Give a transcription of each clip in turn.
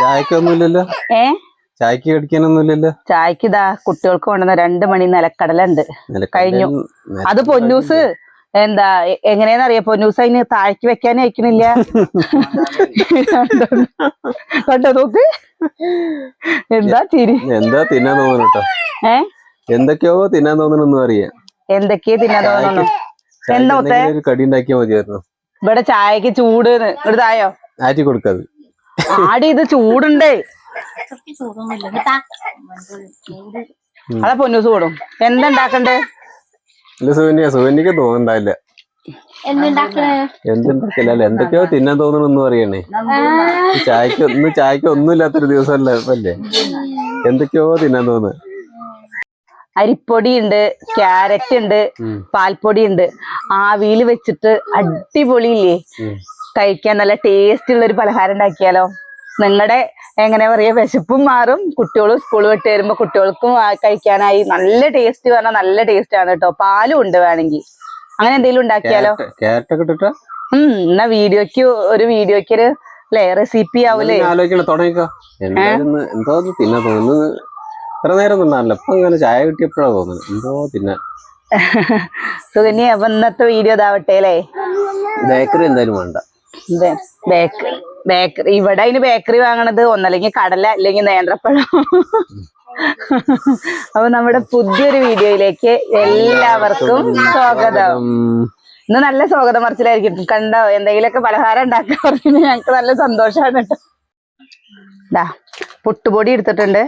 ചായക്കൊന്നുമില്ലല്ലോ? ഏ? ചായക്ക് കടിക്കാനൊന്നുമില്ലല്ലോ? ചായക്ക് ഇതാ കുട്ടികൾക്ക് വേണ്ടുന്ന രണ്ട് മണി നിലക്കടല ഉണ്ട് കഴിഞ്ഞു. അത് പൊന്നൂസ് എന്താ എങ്ങനെയാന്ന് അറിയാം പൊന്നൂസ് അതിന് താഴേക്ക് വെക്കാനേ അയക്കണില്ല. കണ്ടോ നോക്ക്? എന്താ തിരി? എന്താ തിന്നാൻ തോന്നുന്നു കേട്ടോ ഏ? എന്തൊക്കെയോ തിന്നാൻ തോന്നുന്നു അറിയാം. എന്തൊക്കെയാ തിന്നാൻ ചായക്ക് എന്താ കടി ഉണ്ടാക്കിയാ മതിയായിരുന്നു. ഇവിടെ ചായക്ക് ചൂട് ഇവിടുതായോ ആറ്റി കൊടുക്കാത് ആടി ഇത് ചൂടുണ്ടേ. അതാ പൊന്നൂസ് കൂടും എന്താ ഉണ്ടാക്കണ്ടേ? ഇല്ല സുകന്യ സുകന്യക്ക് തോന്നുന്നുണ്ടാവില്ല എന്തുണ്ടാക്കണേ എന്തുണ്ടാക്കില്ല എന്തൊക്കെയോ തിന്നാൻ തോന്നണൊന്നും അറിയണേ. ഈ ചായക്ക് ഒന്ന് ചായക്ക് ഒന്നുമില്ലാത്തൊരു ദിവസമല്ല അല്ലേ? എന്തൊക്കെയോ തിന്നാൻ തോന്നുന്നു. അരിപ്പൊടി ഉണ്ട് ക്യാരറ്റ് ഉണ്ട്. പാൽപ്പൊടി ഉണ്ട് ആവിയിൽ വെച്ചിട്ട് അടിപൊളിയില്ലേ. കഴിക്കാൻ നല്ല ടേസ്റ്റ് ഉള്ള ഒരു പലഹാരം ഉണ്ടാക്കിയാലോ? നിങ്ങളുടെ എങ്ങനെ പറയാ വിശപ്പും മാറും. കുട്ടികളും സ്കൂൾ വിട്ട് വരുമ്പോ കുട്ടികൾക്കും കഴിക്കാനായി നല്ല ടേസ്റ്റ് പറഞ്ഞാൽ നല്ല ടേസ്റ്റ് ആണ് കേട്ടോ പാലും ഉണ്ട് വേണമെങ്കിൽ അങ്ങനെ എന്തെങ്കിലും ഉണ്ടാക്കിയാലോ? ഉം എന്നാ വീഡിയോക്ക് ഒരു വീഡിയോക്ക് ഒരു അല്ലേ റെസിപ്പി ആവൂലേ? എന്തോ തിന്നാൻ തോന്നുന്നു. ഇത്ര നേരം തിന്നാറില്ല ഇപ്പൊ ഇങ്ങനെ ചായ കിട്ടിയപ്പോഴാ തോന്നുന്നത്. എന്തോ തിന്നാൻ. സുകന്യ അപ്പൊ ഇന്നത്തെ വീഡിയോ ഇതാവട്ടെ അല്ലേ ബേക്കറി എന്തായാലും വേണ്ട. ബേക്കറി ഇവിടെ അതിന് ബേക്കറി വാങ്ങണത് ഒന്നല്ലെങ്കിൽ കടല അല്ലെങ്കിൽ നേന്ത്രപ്പഴം. അപ്പൊ നമ്മുടെ പുതിയൊരു വീഡിയോയിലേക്ക് എല്ലാവർക്കും സ്വാഗതം. ഇന്ന് നല്ല സ്വാഗതം മറിച്ചിലായിരിക്കും. കണ്ടോ എന്തെങ്കിലുമൊക്കെ പലഹാരം ഉണ്ടാക്കാൻ പറഞ്ഞാൽ ഞങ്ങക്ക് നല്ല സന്തോഷമാണ് കേട്ടോ. ഇതാ പുട്ടുപൊടി എടുത്തിട്ടുണ്ട്.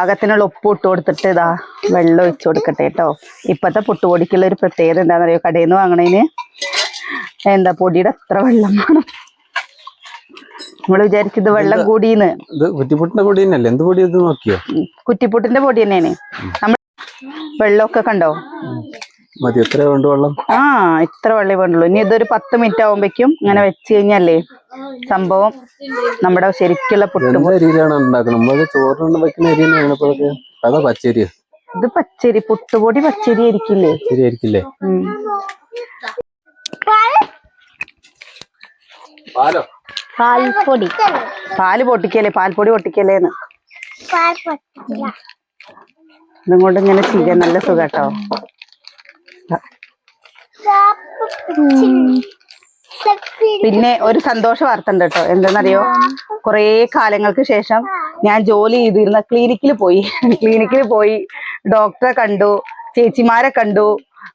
അകത്തിനുള്ള ഉപ്പ് ഇട്ട് കൊടുത്തിട്ട് ഇതാ വെള്ളം ഒഴിച്ചു കൊടുക്കട്ടെ കേട്ടോ. ഇപ്പത്തെ പുട്ടുപൊടിക്കുള്ള ഒരു പ്രത്യേകത എന്താണെന്നറിയോ? കടയിൽ നിന്ന് വാങ്ങണേന് എന്താ പൊടിയുടെ അത്ര വെള്ളം വേണം. നമ്മൾ വിചാരിച്ചത് വെള്ളം കൂടിന്ന്. ഇത് കുറ്റിപ്പുട്ടിന്റെ പൊടി തന്നെയല്ലേ? എന്ത് പൊടി ഇത് നോക്കിയോ? കുറ്റിപ്പുട്ടിന്റെ പൊടി തന്നെയാണ്. നമ്മൾ വെള്ളമൊക്കെ കണ്ടോ? മതി എത്ര വേണ്ട വെള്ളം? ആ ഇത്ര വെള്ളേ വേണ്ടുള്ളൂ. ഇനി ഇതൊരു പത്ത് മിനിറ്റ് ആവുമ്പോഴേക്കും ഇങ്ങനെ വെച്ച് കഴിഞ്ഞാലേ സംഭവം നമ്മുടെ ശരിക്കുള്ള പുട്ടുപൊടി എന്ത് അരിയിലാണ് ഉണ്ടാക്കുന്നത് നമ്മളത് ചോറിന് വെക്കുന്ന അതാ പച്ചരി. ഇത് പച്ചരി പുട്ടുപൊടി പച്ചരി ആയിരിക്കില്ലേ? പാൽപ്പൊടി. പാൽ പൊട്ടിക്കല്ലേ? പാൽപ്പൊടി പൊട്ടിക്കല്ലേന്ന് പാൽപ്പൊടി ഇതും കൊണ്ട് ഇങ്ങനെ ചെയ്യാൻ നല്ല സുഖട്ടോ. പിന്നെ ഒരു സന്തോഷ വാർത്ത ഉണ്ട് കേട്ടോ. എന്തെന്നറിയോ കുറേ കാലങ്ങൾക്ക് ശേഷം ഞാൻ ജോലി ചെയ്തിരുന്ന ക്ലിനിക്കിൽ പോയി. ക്ലിനിക്കിൽ പോയി. ഡോക്ടറെ കണ്ടു. ചേച്ചിമാരെ കണ്ടു.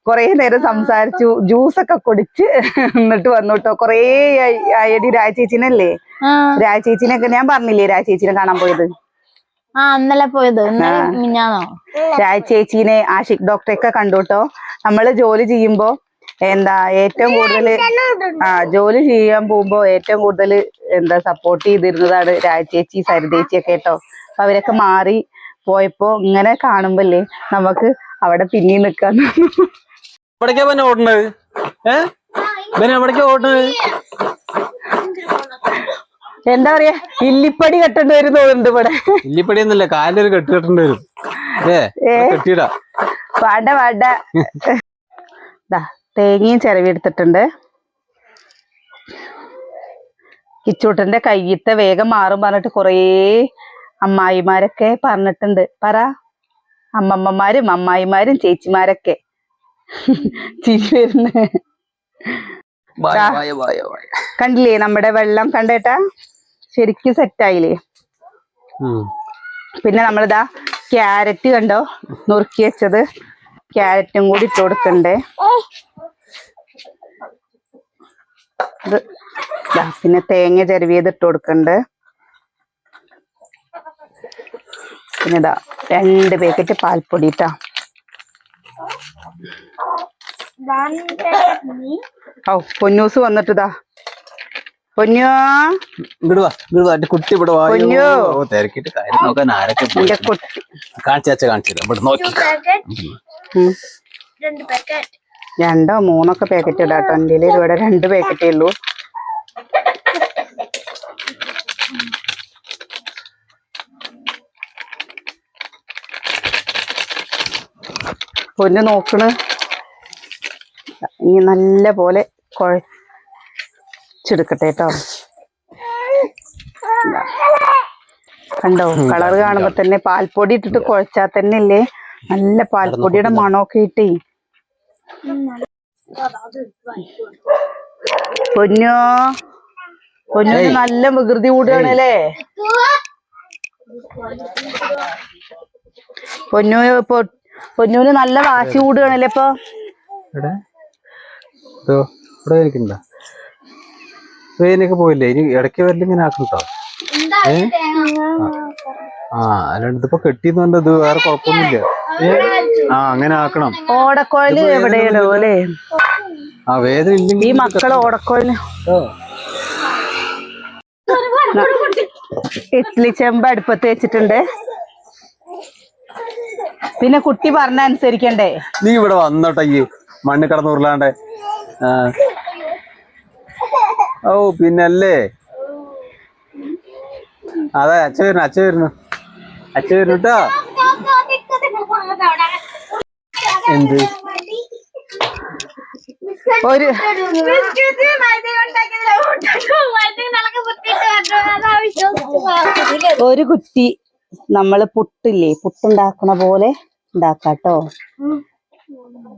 കുറേ നേരം സംസാരിച്ചു ജ്യൂസ് ഒക്കെ കുടിച്ച് എന്നിട്ട് വന്നു കേട്ടോ കൊറേ ആയടി രാജ ചേച്ചിനല്ലേ ആ. രാജ ചേച്ചിനൊക്കെ ഞാൻ പറഞ്ഞില്ലേ രാജ ചേച്ചിനെ കാണാൻ പോയത്? ആ ഇന്നലെ പോയത്. മിഞ്ഞാന്നോ? രാജ ചേച്ചിനെ ആഷിക് ഡോക്ടറെയൊക്കെ കണ്ടു കേട്ടോ നമ്മൾ ജോലി ചെയ്യുമ്പോ എന്താ ഏറ്റവും കൂടുതൽ ആ ജോലി ചെയ്യാൻ പോകുമ്പോ ഏറ്റവും കൂടുതൽ എന്താ സപ്പോർട്ട് ചെയ്തിരുന്നതാണ് രാജ ചേച്ചി സരിതേച്ചി ഒക്കെ കേട്ടോ. അപ്പൊ അവരൊക്കെ മാറി പോയപ്പോ ഇങ്ങനെ കാണുമ്പല്ലേ നമുക്ക് അവിടെ പിന്നെയും നിക്കാൻ തോന്നും. എവിടേക്കാ പിന്നെ ഓടണത് ഏ? പിന്നെ എവിടേക്കാ ഓടണത് എന്താ പറയാ ഇല്ലിപ്പടി കെട്ടേണ്ടി വരും തോന്നുന്നുണ്ട് ഇവിടെ. ഇല്ലിപ്പടി ഒന്നല്ല കാലൊരു കെട്ട് കെട്ടേണ്ടി വരും. ഏ വാട വാട. തേങ്ങയും ചിരവിയെടുത്തിട്ടുണ്ട് കിച്ചൂട്ടന്റെ കയ്യത്തെ വേഗം മാറും പറഞ്ഞിട്ട് കൊറേ അമ്മായിമാരൊക്കെ പറഞ്ഞിട്ടുണ്ട്. പറ. അമ്മമ്മമാരും അമ്മായിമാരും ചേച്ചിമാരൊക്കെ ചിരി വരുന്നു. കണ്ടില്ലേ നമ്മുടെ വെള്ളം കണ്ടേട്ടാ ശരിക്കും സെറ്റായില്ലേ. പിന്നെ നമ്മളിതാ ക്യാരറ്റ് കണ്ടോ? നുറുക്കി വെച്ചത്. ക്യാരറ്റും കൂടി ഇട്ട് കൊടുക്കണ്ടേ. പിന്നെ തേങ്ങ ചെരുവിയത് ഇട്ട് കൊടുക്കണ്ട്. പിന്നെ ഇതാ രണ്ട് പാക്കറ്റ് പാൽപ്പൊടി ഇട്ടാ ഓ പൊന്നൂസ് വന്നിട്ട് ഇതാ പൊന്നോ എന്റെ കുട്ടി ഇവിടെ തിരക്കിട്ട് കാര്യം നോക്കാൻ ആരൊക്കെ കാണിച്ചാച്ച കാണിച്ചില്ല ഇവിടെ നോക്കി. രണ്ടോ മൂന്നൊക്കെ പാക്കറ്റ് ഇടാട്ടോ. എന്റെ ഇവിടെ രണ്ട് പാക്കറ്റേ ഉള്ളൂ. പൊന്ന് നോക്കണ്. ഇനി നല്ല പോലെ കുഴച്ചെടുക്കട്ടെ കേട്ടോ കണ്ടോ കളർ കാണുമ്പോ തന്നെ പാൽപ്പൊടി ഇട്ടിട്ട് കുഴച്ചാ തന്നെ അല്ലേ നല്ല പാൽപ്പൊടിയുടെ മണമൊക്കെ ഇട്ടേ. പൊന്നോ പൊന്നു നല്ല വികൃതി കൂടുകയാണല്ലേ പൊന്നു പൊന്നൂന് നല്ല വാശി കൂടുകയാണല്ലേ ഇപ്പൊ? ഇവിടെ ഇരിക്കണ്ട ട്രെയിനൊക്കെ പോയില്ലേ? ഇനി ഇടയ്ക്ക് വരൽ ഇങ്ങനെ ആക്കണ്ടോ? ഏ? ആ അല്ലാണ്ട് ഇതിപ്പോ കെട്ടിന്ന് ഇത് വേറെ കുഴപ്പമൊന്നുമില്ല. ആ അങ്ങനെ ആക്കണം. ഓടക്കോയിൽ എവിടെയാണോ അല്ലേ? ആ വേദന ഈ ഇല്ലെങ്കിൽ മക്കൾ ഓടക്കോയിൽ. ഓ, ഇഡ്ഡലി ചെമ്പ് അടുപ്പത്ത് വെച്ചിട്ടുണ്ട്. പിന്നെ കുട്ടി പറഞ്ഞ അനുസരിക്കണ്ടേ? നീ ഇവിടെ വന്നോട്ടെ ഈ മണ്ണിൽ കടന്ന് ഉരുളാണ്ട്. ഓ പിന്നല്ലേ? അതെ അച്ഛ വരുന്നു അച്ഛ വരുന്നു. അച്ഛ വരുന്നു കേട്ടോ എന്ത്? ഒരു ഒരു കുറ്റി നമ്മൾ പുട്ടില്ലേ പുട്ടുണ്ടാക്കണ പോലെ ഉണ്ടാക്കാട്ടോ.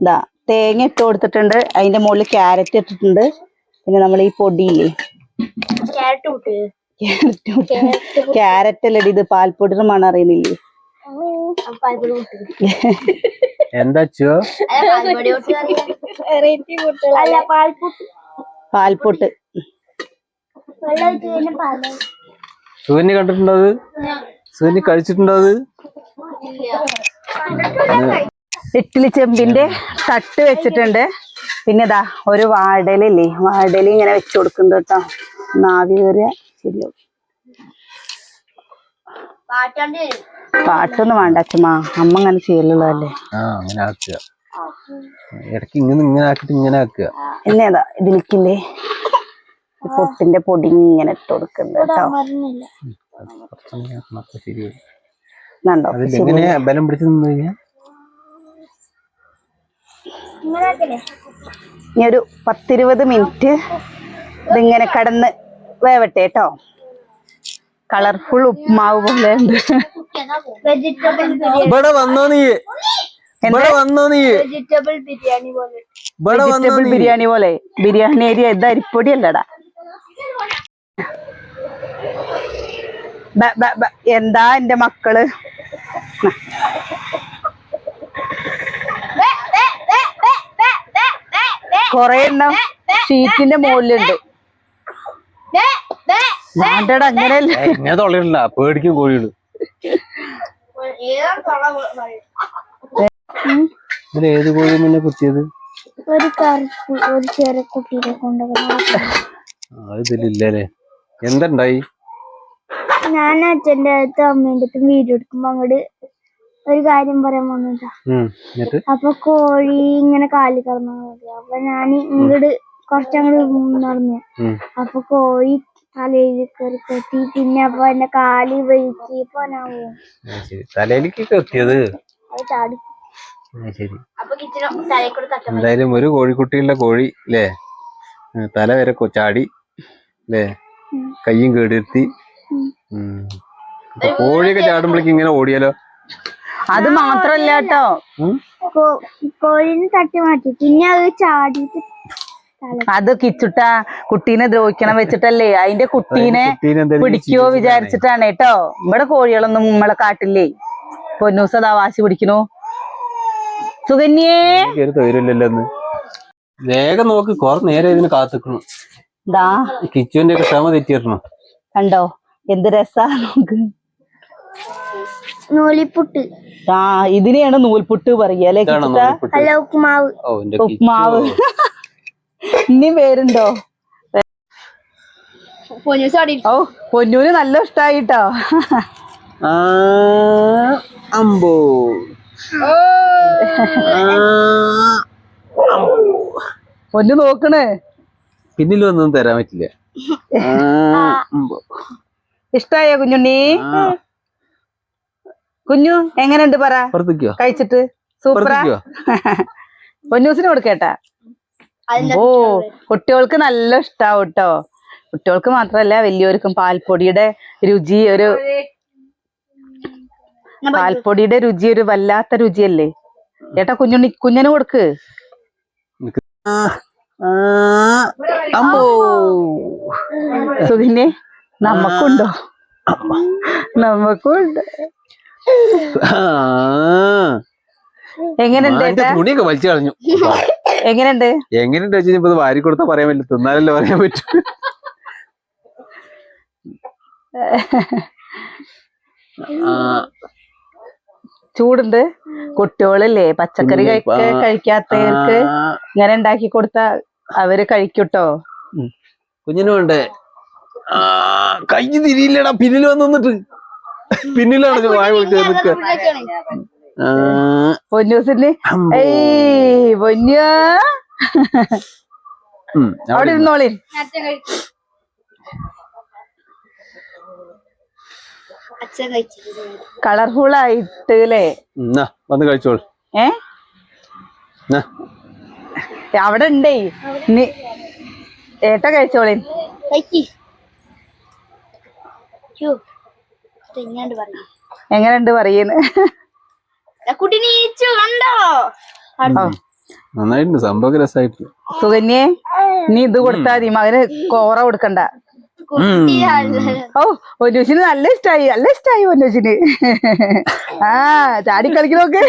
ഇതാ തേങ്ങ ഇട്ട് കൊടുത്തിട്ടുണ്ട്. അതിന്റെ മുകളിൽ ക്യാരറ്റ് ഇട്ടിട്ടുണ്ട്. പിന്നെ നമ്മൾ ഈ പൊടിയില്ലേ? ക്യാരറ്റ് അല്ലടി ഇത് പാൽപ്പൊടിയുടെ മണം അറിയുന്നില്ലേ? എന്താ അച്ഛോ? അല്ല പാൽപുട്ട് പാൽപ്പൊട്ട്. സൂര്യനെ കണ്ടിട്ടുണ്ടോ സൂര്യനെ കഴിച്ചിട്ടുണ്ടോ അത്? ഇഡ്ഡലി ചെമ്പിന്റെ തട്ട് വെച്ചിട്ടുണ്ട്. പിന്നെ ഇതാ ഒരു വാടലില്ലേ വാടലി ഇങ്ങനെ വെച്ചു കൊടുക്കുന്നുണ്ട് കേട്ടോ. നാവി കയറിയ ശരിയാവും. വരും പാട്ടൊന്നും വേണ്ട അച്ഛമ്മ. അമ്മ അങ്ങനെ ചെയ്യലുള്ളതല്ലേ? ഇടയ്ക്ക് ഇങ്ങനെ ഇങ്ങനെ ആക്കിട്ട് ഇങ്ങനെ ആക്കുക. എന്നേതാ ഇതിലേക്കില്ലേ? പൊട്ടിന്റെ പൊടി ഇങ്ങനെ ഇട്ട് കൊടുക്കുന്നുണ്ട് കേട്ടോ. എങ്ങനെ ബലം പിടിച്ചു നിന്ന് കഴിഞ്ഞാൽ ഇനി ഒരു പത്തിരുപത് മിനിറ്റ് ഇതിങ്ങനെ കടന്ന് വേവട്ടെ കേട്ടോ. കളർഫുൾ ഉപ്മാവ് പോലെ ഉണ്ട്. ഇവിടെ വന്നോ നീ. ഇവിടെ വന്നോ നീ. വെജിറ്റബിൾ ബിരിയാണി പോലെ. വെജിറ്റബിൾ ബിരിയാണി പോലെ. ബിരിയാണി ഏരിയ ഇത് അരിപ്പൊടി അല്ലടാ. എന്താ എന്റെ മക്കൾ? ന. കൊറേ എണ്ണം ഷീറ്റിന്റെ മുകളിലുണ്ട്. വേണ്ടടാ അങ്ങനെയല്ല. ഇങ്ങനെ തൊള്ളയില്ല പേടിക്കും കോഴികൾ. ഇതിൽ ഏത് കോഴി മുന്നേ കുത്തിയത്? ഒരു കറുപ്പ് ഒരു ചെറിയ കുട്ടീനെ കൊണ്ടുവന്നു ഇതിലില്ലേ എന്തുണ്ടായി? ഞാൻ അച്ഛന്റെ അടുത്ത് അമ്മേന്റെ അടുത്ത് വീഡിയോ എടുക്കുമ്പോ അങ്ങോട്ട് ഒരു കാര്യം പറയാൻ വന്നതാ. ഉം അപ്പൊ കോഴി ഇങ്ങനെ കാലി കറന്നു അപ്പൊ ഞാൻ ഇങ്ങോട്ട് കുറച്ചങ്ങോട്ട് നടന്നു. അപ്പൊ കോഴി തലയിൽ കയറി കെട്ടി പിന്നെ അപ്പൊ എന്റെ കാൽ വലിച്ചപ്പോ ഞാൻ ശരി. തലയിലേക്ക് ചാടി. എന്തായാലും ഒരു കോഴിക്കുട്ടിയുള്ള കോഴി അല്ലേ തല വരെ കൊ- ചാടി അല്ലേ കയ്യും. അപ്പൊ കോഴിയൊക്കെ ചാടുമ്പോഴേക്ക് ഇങ്ങനെ ഓടിയാലോ? അത് മാത്രല്ല കേട്ടോ? കോഴിനെ തട്ടി മാറ്റി. പിന്നെ അത് ചാടിയിട്ട് അത് കിച്ചുട്ട കുട്ടീനെ ദ്രോഹിക്കണം വെച്ചിട്ടല്ലേ. അതിന്റെ കുട്ടീനെ പിടിക്കോ വിചാരിച്ചിട്ടാണ് കേട്ടോ. ഇവിടെ കോഴികളൊന്നും നമ്മളെ കാട്ടില്ലേ. പൊന്നൂസ് അതാ വാശി പിടിക്കണു. സുകന്യേ. വേഗം നോക്ക് കൊറേ നേരം ഇതിന് കാത്തുക്കണു. ദാ. കിച്ചുവിന്റെ ഒക്കെ ക്ഷമ തെറ്റിയിരുന്നു കണ്ടോ? എന്ത് രസാ നോക്ക്. നൂലിപ്പുട്ട്. ആ ഇതിനെയാണ് നൂൽപുട്ട് പറയുക അല്ലെ? അല്ല ഉപ്മാവ്. കിച്ചു. ഇനി പേരുണ്ടോ? ഓ പൊന്നൂന് നല്ല ഇഷ്ടായിട്ടോ. ആ, അമ്പോ. ആ, പൊന്നു നോക്കണേ. പിന്നിലൊന്നും തരാൻ പറ്റില്ല. ആ, അമ്പോ. ഇഷ്ടായോ കുഞ്ഞുണ്ണി? കുഞ്ഞു എങ്ങനെയുണ്ട് പറ? കഴിച്ചിട്ട് സൂപ്പറാ? പൊന്നൂസിന് കൊടുക്കേട്ടാ. ഓ കുട്ടികൾക്ക് നല്ല ഇഷ്ടാവും കേട്ടോ കുട്ടികൾക്ക് മാത്രല്ല വലിയവർക്കും പാൽപ്പൊടിയുടെ രുചി ഒരു പാൽപ്പൊടിയുടെ രുചി ഒരു വല്ലാത്ത രുചിയല്ലേ? ചേട്ടാ കുഞ്ഞുണ്ണി കുഞ്ഞിന് കൊടുക്ക്. അമ്പോ. സുഖിനെ നമുക്കുണ്ടോ? നമുക്കുണ്ട്. എങ്ങനെയുണ്ട് തുണിയൊക്കെ വലിച്ചു കളഞ്ഞു. എങ്ങനെയുണ്ട്? എങ്ങനെയുണ്ട് വെച്ചാൽ ഇപ്പൊ വാരി കൊടുത്താ പറയാൻ പറ്റില്ല. തിന്നാലല്ലേ പറയാൻ പറ്റൂ. ചൂടുണ്ട്. കുട്ടികളില്ലേ പച്ചക്കറി കഴിക്കാത്തവർക്ക് ഇങ്ങനെ ഉണ്ടാക്കി കൊടുത്ത അവർ കഴിക്കൂട്ടോ? കുഞ്ഞിനും വേണ്ടേ ആ കൈ തിരിയില്ലടാ പിന്നിൽ വന്ന് നിന്നിട്ട്. പിന്നിലാണ് വായ വിളിച്ച് നിക്ക ആ, പൊന്നൂസിന് അമ്പോ. ഏയ് പൊന്നു. അവിടെ അവിടെ ഇരുന്നോളി. കളർഫുൾ ആയിട്ട് അല്ലേ? വന്ന് കഴിച്ചോൾ ഏ? നാ. അവിടെ ഉണ്ടേ. നീ ഏട്ട കഴിച്ചോളി. എങ്ങനെയുണ്ട് പറയുന്നു? കുട്ടി നീച്ചു കണ്ടോ? നന്നായിട്ടുണ്ട് സംഭവം രസമായിട്ട് സുകന്യെ നീ ഇത് കൊടുത്താ മതി മകന് കോറ കൊടുക്കണ്ട. ഓ ഒന്നുശിന് നല്ല ഇഷ്ടായി നല്ല ഇഷ്ടായി ഒന്നുശിന് ആ ചാടി കളിക്കണോക്ക്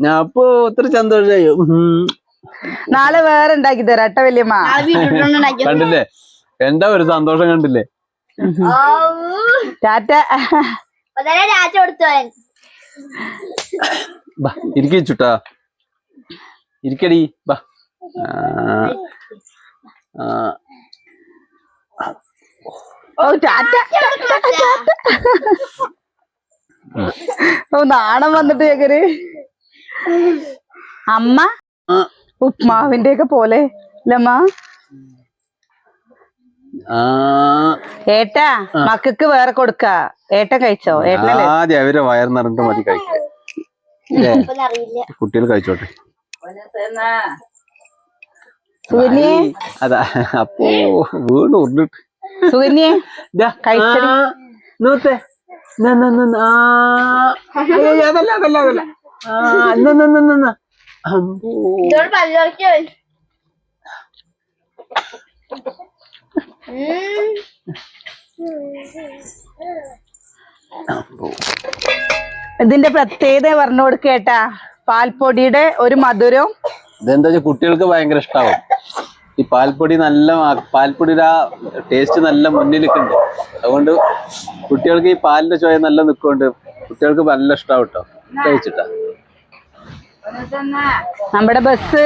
ഞാൻ അപ്പൊ ഒത്തിരി സന്തോഷമായി. ഉം. നാളെ വേറെ ഉണ്ടാക്കി തരാം കേട്ടോ വല്യമ്മ കണ്ടില്ലേ? എന്താ ഒരു സന്തോഷം കണ്ടില്ലേ? ടാറ്റ. കൊടുത്തു ഇരിക്കടി ബാ. ഓ ടാറ്റ. ഓ നാണം വന്നിട്ട് ചേക്കര് അമ്മ ഉപ്മാവിന്റെ ഒക്കെ പോലെ അല്ലമ്മ ആ. ഏട്ടാ മക്കൾക്ക് വേറെ കൊടുക്ക. ഏട്ട കഴിച്ചോ? ആദ്യം അവരെ വയർ നിറഞ്ഞിട്ട് മതി കഴിക്കേ കുട്ടികൾ കഴിച്ചോട്ടെ. സുകന്യെ അതാ അപ്പോ വീട് ഉരുണ്ടിട്ട് സുകന്യെ നോത്തെ അതല്ല അതല്ല അതല്ല. അമ്പോ. ഇതിന്റെ പ്രത്യേകത പറഞ്ഞു കൊടുക്കേട്ടാ പാൽപ്പൊടിയുടെ ഒരു മധുരവും ഇതെന്താ വെച്ചാൽ കുട്ടികൾക്ക് ഭയങ്കര ഇഷ്ടാവും. ഈ പാൽപ്പൊടി നല്ല പാൽപ്പൊടിയുടെ ആ ടേസ്റ്റ് നല്ല മുന്നിലേക്കുണ്ട്. അതുകൊണ്ട് കുട്ടികൾക്ക് ഈ പാലിന്റെ ചോയ നല്ല നിൽക്കുന്നുണ്ട് കുട്ടികൾക്ക് നല്ല ഇഷ്ടാവും കേട്ടോ കഴിച്ചിട്ടാ. നമ്മുടെ ബസ്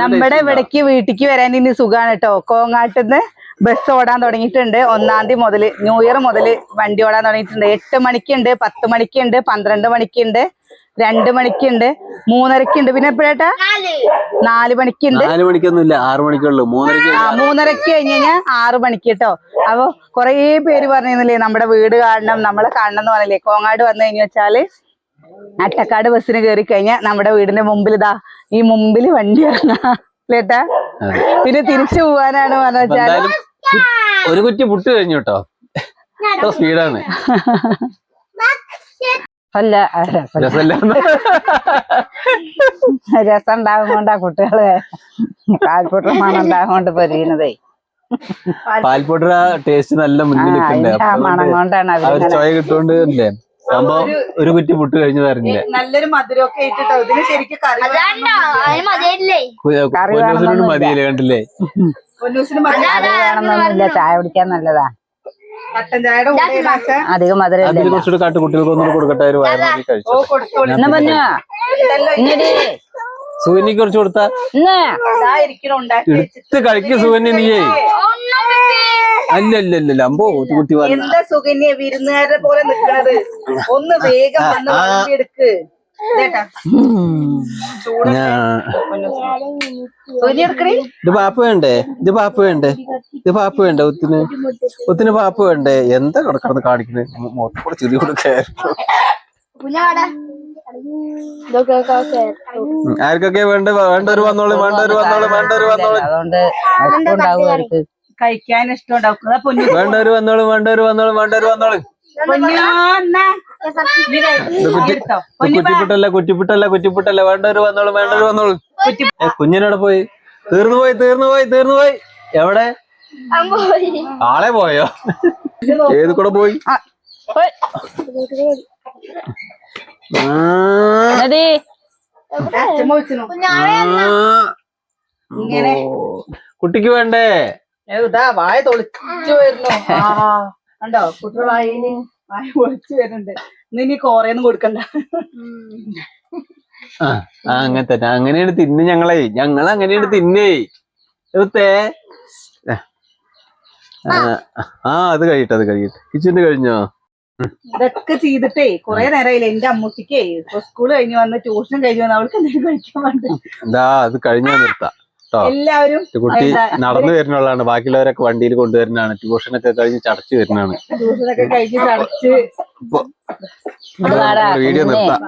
നമ്മുടെ ഇവിടേക്ക് വീട്ടിക്ക് വരാൻ ഇനി സുഖാണ് കേട്ടോ കോങ്ങാട്ടിന്ന് ബസ് ഓടാൻ തുടങ്ങിയിട്ടുണ്ട്. ഒന്നാം തീയതി മുതൽ ന്യൂ ഇയർ മുതൽ വണ്ടി ഓടാൻ തുടങ്ങിയിട്ടുണ്ട്. എട്ട് മണിക്കുണ്ട് പത്ത് മണിക്കുണ്ട് പന്ത്രണ്ട് മണിക്കുണ്ട് രണ്ട് മണിക്കുണ്ട് മൂന്നരക്കുണ്ട്. പിന്നെ എപ്പോഴേട്ടാ നാല്. മണിക്ക് മണിക്കുണ്ട്. നാല് മണിക്കൊന്നും ഇല്ല ആറു മണിക്കുള്ളൂ. മൂന്നരക്ക് ആ മൂന്നരക്ക് കഴിഞ്ഞ് കഴിഞ്ഞാൽ ആറ് മണിക്ക് കേട്ടോ അപ്പൊ കൊറേ പേര് പറഞ്ഞിരുന്നില്ലേ നമ്മുടെ വീട് കാണണം നമ്മളെ കാണണം എന്ന് പറഞ്ഞില്ലേ? കോങ്ങാട് വന്നു കഴിഞ്ഞു വെച്ചാൽ അട്ടക്കാട് ബസ്സിന് കയറി കഴിഞ്ഞാൽ നമ്മുടെ വീടിന്റെ മുമ്പിൽ ഇതാ ഈ മുമ്പിൽ വണ്ടി ഇറങ്ങാട്ടാ പിന്നെ തിരിച്ചു പോവാനാണ് ഒരു കുറ്റി പുട്ട് കഴിഞ്ഞു കേട്ടോ. സ്പീഡാണ്. അല്ല രസം ഉണ്ടാകും കൊണ്ടാ കുട്ടികൾ കാൽപ്പൊട്ടം മണം ഉണ്ടാകും കൊണ്ട് പൊരിയുന്നതേ പാൽപ്പൊടിയുടെ ടേസ്റ്റ് നല്ല മുന്നിൽ മണം കൊണ്ടാണ് ചോയ കിട്ടുകൊണ്ട് അല്ലേ സംഭവം ഒരു കുറ്റി പുട്ട് കഴിഞ്ഞു തരുന്നില്ലേ നല്ലൊരു മധുരമൊക്കെ ഇട്ടിട്ടോ. ഇതിന് ശരിക്കും കറി പൊന്നൂസിനോട് വേണമെന്നൊന്നുമില്ല. കണ്ടില്ലേ? പൊന്നൂസിന് കറി വേണമെന്നൊന്നുമില്ല. ചായ കുടിക്കാൻ നല്ലതാ. കട്ടൻ ചായയുടെ കൂടെ അധികം മധുരം അതിൽ കുറച്ചുകൂടെ കാട്ട് കുട്ടികൾക്ക് ഒന്നും കൊടുക്കട്ടെ ഒരു കഴിച്ചു. കുറച്ച് കൊടുത്താ. ഇന്ന്. ഇരിക്കണം ഉണ്ടാക്കി എടുത്ത് കഴിക്ക് സുഗന്യ നീയേ. അല്ല അല്ല അല്ല അമ്പോ കുട്ടി എന്താ സുകന്യ വിരുന്നുകാരെ പോലെ നിക്കണത്? ഒന്ന് വേഗം വന്ന് എടുക്ക് ഇത് പാപ്പ് വേണ്ടേ? ഇത് പാപ്പ് വേണ്ടേ? ഇത് പാപ്പ് വേണ്ടേ ഒത്തിന്? ഒത്തിന് പാപ്പ വേണ്ടേ? എന്താ കിടക്കണെന്ന് കാണിക്കുന്നത് മൊത്തം കൂടെ ചെറിയ കൊടുക്കായിരുന്നു. ആർക്കൊക്കെ വേണ്ട? വേണ്ടവര് വന്നോളൂ വേണ്ടവര് വന്നോളൂ വേണ്ടവര് വന്നോളൂ. അതുകൊണ്ട് കഴിക്കാൻ ഇഷ്ടം ഉണ്ടാവും പൊന്നു. വേണ്ടവര് വന്നോളും വേണ്ടവര് വന്നോളും വേണ്ടവര് വന്നോളും. കുറ്റിപ്പുട്ടല്ല കുറ്റിപ്പുട്ടല്ല കുറ്റിപ്പുട്ടല്ല വേണ്ടവര് വന്നോളും വേണ്ടവര് വന്നോളും. കുഞ്ഞിനവിടെ പോയി. തീർന്നു പോയി തീർന്നു പോയി തീർന്നു പോയി. എവിടെ? ആളെ പോയോ? ഏത് കൂടെ പോയി? കുട്ടിക്ക് വേണ്ടേ? ഇതാ വായ തൊളിച്ചു വരുന്നു. കണ്ടോ? കുട്ടിയുടെ വായിന് വായ പൊളിച്ചു വരുന്നുണ്ട്. ഇന്ന് ഇനി കോറയൊന്നും കൊടുക്കണ്ട. ആ അങ്ങനെ തന്നെ. അങ്ങനെയാണ് തിന്ന് ഞങ്ങളെ. ഞങ്ങൾ അങ്ങനെയാണ് തിന്നേ. എടുത്തേ ആ, അത് കഴിയട്ടെ അത് കഴിയട്ടെ. കിച്ചന്റെ കഴിഞ്ഞോ? ഇതൊക്കെ ചെയ്തിട്ടേ കൊറേ നേരമായില്ലേ എന്റെ അമ്മൂട്ടിക്കേ. ഇപ്പൊ സ്കൂൾ കഴിഞ്ഞ് വന്ന് ട്യൂഷൻ കഴിഞ്ഞ് വന്ന് അവൾക്ക് എന്തെങ്കിലും കഴിക്കാൻ വേണ്ട. അത് കഴിഞ്ഞാ നിർത്താം. എല്ലാവരും കുട്ടി നടന്നു വരുന്നതാണ് ബാക്കിയുള്ളവരൊക്കെ വണ്ടിയിൽ കൊണ്ടുവരുന്നതാണ് ട്യൂഷനൊക്കെ കഴിഞ്ഞ് ചടച്ചു വരുന്നതാണ്. ട്യൂഷനൊക്കെ കഴിഞ്ഞ് ചടച്ച്. വീഡിയോ. നിർത്താം.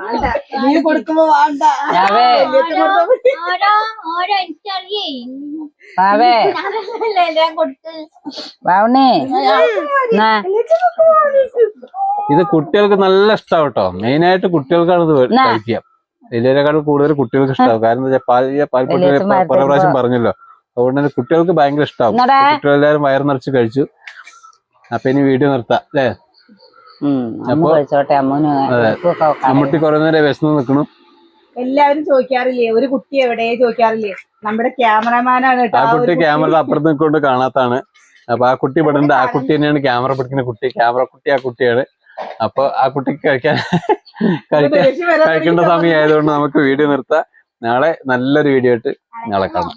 നീ കൊടുക്കുമ്പോ വേണ്ട. ഇത് കുട്ടികൾക്ക് നല്ല ഇഷ്ടാവട്ടോ കേട്ടോ. മെയിൻ ആയിട്ട് കുട്ടികൾക്കാണ് ഇത്. കഴിക്കുക. വലിയവരെക്കാളും കൂടുതൽ കുട്ടികൾക്ക് ഇഷ്ടമാവും കാരണം എന്താ വെച്ചാൽ പാൽപ്പൊട്ടി പല പ്രാവശ്യം പറഞ്ഞല്ലോ. അതുകൊണ്ട് തന്നെ കുട്ടികൾക്ക് ഭയങ്കര ഇഷ്ടമാവും കുട്ടികളെല്ലാരും വയറ് നിറച്ച് കഴിച്ചു. അപ്പൊ ഇനി വീഡിയോ നിർത്താം അല്ലേ? അപ്പൊ-. മമ്മൂട്ടി കുറെ നേരം വിശന്ന് നിൽക്കണം എല്ലാവരും ചോദിക്കാറില്ലേ ഒരു കുട്ടി എവിടെ ചോദിക്കാറില്ലേ? നമ്മുടെ ക്യാമറമാനാണ് ആ ആ കുട്ടി കുട്ടി. ക്യാമറ അപ്പുറത്ത് നിൽക്കൊണ്ട് കാണാത്താണ് അപ്പൊ ആ കുട്ടി ഇവിടെ ആ കുട്ടി തന്നെയാണ് ക്യാമറ പിടിക്കുന്ന കുട്ടി. ക്യാമറ കുട്ടി ആ കുട്ടിയാണ്. അപ്പൊ ആ കുട്ടിക്ക് കഴിക്കാൻ കഴിക്കാൻ കഴിക്കേണ്ട. സമയം ആയതുകൊണ്ട് നമുക്ക് വീഡിയോ നിർത്താം. നാളെ നല്ലൊരു വീഡിയോ ആയിട്ട് നാളെ കാണാം.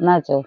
എന്നാച്ചോ എന്നാ